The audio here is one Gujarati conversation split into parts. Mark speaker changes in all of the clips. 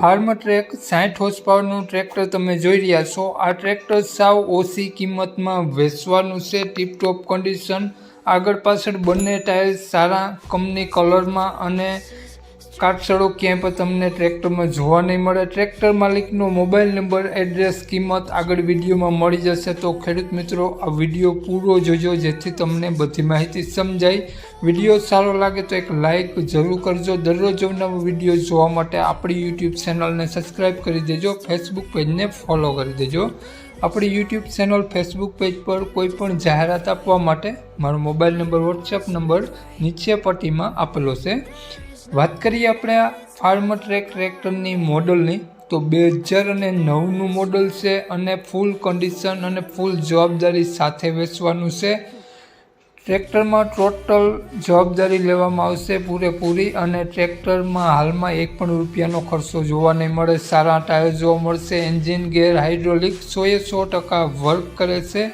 Speaker 1: ફાર્મ ટ્રેક સાઠ હોર્સ પાવરનું ટ્રેક્ટર તમે જોઈ રહ્યા છો. આ ટ્રેક્ટર સાવ ઓછી કિંમતમાં વેચવાનું છે. ટીપટોપ કન્ડિશન આગળ પાછળ બંને ટાયર સારા કંપની કલરમાં અને કાટસડો ક્યાંય પણ તમને ટ્રેક્ટરમાં જોવા નહીં મળે. ટ્રેક્ટર માલિકનો મોબાઈલ નંબર, એડ્રેસ, કિંમત આગળ વિડીયોમાં મળી જશે. તો ખેડૂત મિત્રો, આ વીડિયો પૂરો જોજો, જેથી તમને બધી માહિતી સમજાય. વીડિયો સારો લાગે તો એક લાઈક જરૂર કરજો. દરરોજ નવો વીડિયો જોવા માટે આપણી યુટ્યુબ ચેનલને સબસ્ક્રાઈબ કરી દેજો. ફેસબુક પેજને ફોલો કરી દેજો. આપણી યુટ્યુબ ચેનલ ફેસબુક પેજ પર કોઈ પણ જાહેરાત આપવા માટે મારો મોબાઈલ નંબર, વોટ્સએપ નંબર નીચે પટ્ટીમાં આપેલો છે. વાત કરીએ આપણે આ ફાર્મ ટ્રેક ટ્રેક્ટરની મોડલની, તો બે હજાર અને નવનું મોડલ છે અને ફૂલ કન્ડિશન અને ફૂલ જવાબદારી સાથે વેચવાનું છે. ટ્રેક્ટરમાં ટોટલ જવાબદારી લેવામાં આવશે પૂરેપૂરી અને ટ્રેક્ટરમાં હાલમાં એક પણ રૂપિયાનો ખર્ચો જોવા નહીં મળે. સારા ટાયર જોવા મળશે, એન્જિન ગેર હાઇડ્રોલિક સોએ સો ટકા વર્ક કરે છે,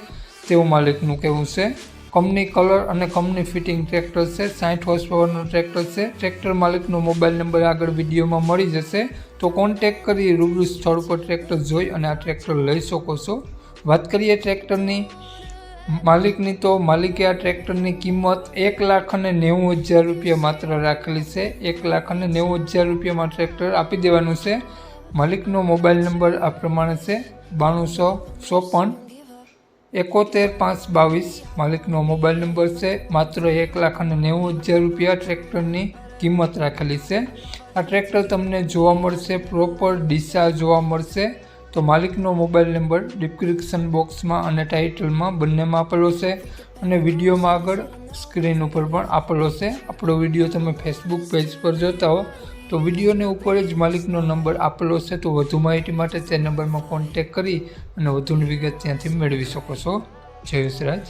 Speaker 1: તેવું માલિકનું કહેવું છે. કંપની કલર અને કંપની ફિટિંગ ટ્રેક્ટર છે. સાઠ હોર્સ પાવરનો ટ્રેક્ટર છે. ટ્રેક્ટર માલિકનો મોબાઈલ નંબર આગળ વિડીયોમાં મળી જશે. તો કોન્ટેક કરી રૂબરૂ સ્થળ પર ટ્રેક્ટર જોઈ અને આ ટ્રેક્ટર લઈ શકો છો. વાત કરીએ ટ્રેક્ટરની માલિકની તો માલિકે આ ટ્રેક્ટરની કિંમત એક લાખ અને નેવું હજાર રૂપિયા માત્ર રાખેલી છે. એક લાખ અને નેવું હજાર રૂપિયામાં ટ્રેક્ટર આપી દેવાનું છે. માલિકનો મોબાઈલ નંબર આ પ્રમાણે છે. બાણુંસો ચોપન એકોતેર પાંચ બાવીસ. માલિકનો મોબાઈલ નંબર છે, માત્ર એક લાખ અને નેવું હજાર રૂપિયા ટ્રેક્ટરની કિંમત રાખેલી છે. આ ટ્રેક્ટર તમને જોવા મળશે, પ્રોપર ડીસા જોવા મળશે. તો માલિકનો મોબાઈલ નંબર ડિસ્ક્રિપ્શન બોક્સમાં અને ટાઇટલમાં બંનેમાં આપેલો છે અને વિડીયોમાં આગળ સ્ક્રીન ઉપર પણ આપેલો છે. આપણો વીડિયો તમે ફેસબુક પેજ પર જોતા હો. તો વિડીયોને ઉપર જ માલિકનો નંબર આપેલો છે. તો વધુ માહિતી માટે તે નંબરમાં કોન્ટેક કરી અને વધુની વિગત ત્યાંથી મેળવી શકો છો. જય વિસરાજ